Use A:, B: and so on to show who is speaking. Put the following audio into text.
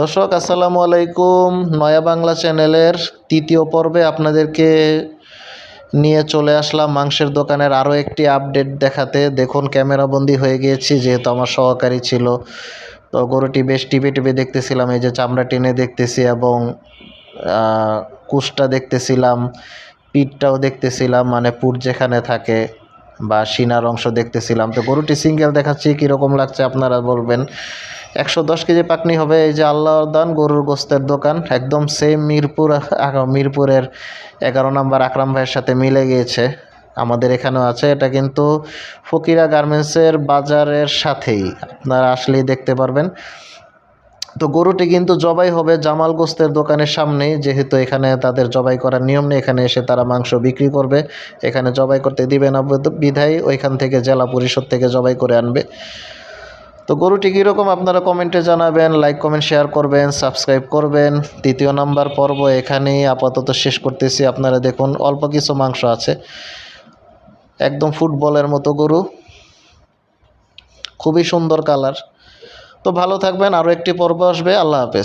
A: দর্শক, আসসালামু আলাইকুম। নয়া বাংলা চ্যানেলের তৃতীয় পর্বে আপনাদেরকে নিয়ে চলে আসলাম মাংসের দোকানের আরও একটি আপডেট দেখাতে। দেখুন ক্যামেরাবন্দি হয়ে গিয়েছি, যেহেতু আমার সহকারী ছিল। তো গরুটি বেশ টিপে টিপে দেখতেছিলাম, এই যে চামড়া টেনে দেখতেছি এবং কুশটা দেখতেছিলাম, পিঠটাও দেখতেছিলাম মানে পুট যেখানে থাকে বা সিনার অংশ দেখতেছিলাম। তো গরুটি সিঙ্গেল দেখাচ্ছি, কীরকম লাগছে আপনারা বলবেন। একশো দশ কেজি পাকনি হবে এই যে আল্লাহর দান, গরুর গোস্তের দোকান, একদম সেম মিরপুর মিরপুরের এগারো নম্বর আকরাম ভাইয়ের সাথে মিলে গিয়েছে, আমাদের এখানেও আছে, এটা কিন্তু ফকিরা গার্মেন্টসের বাজারের সাথেই, আপনারা আসলেই দেখতে পারবেন। তো গরুটি কিন্তু জবাই হবে জামাল গোস্তের দোকানের সামনেই, যেহেতু এখানে তাদের জবাই করার নিয়ম নেই, এখানে এসে তারা মাংস বিক্রি করবে, এখানে জবাই করতে দিবে না, বিধায় ওইখান থেকে জেলা পরিষদ থেকে জবাই করে আনবে। তো গরুটি কীরকম আপনারা কমেন্টে জানাবেন লাইক কমেন্ট শেয়ার করবেন সাবস্ক্রাইব করবেন। তৃতীয় নাম্বার পর্ব এখানেই আপাতত শেষ করতেছি। আপনারা দেখুন, অল্প কিছু মাংস আছে। একদম ফুটবলের মতো গরু। খুবই সুন্দর কালার। তো ভালো থাকবেন আরও একটি পর্ব আসবে। আল্লাহ হাফেজ।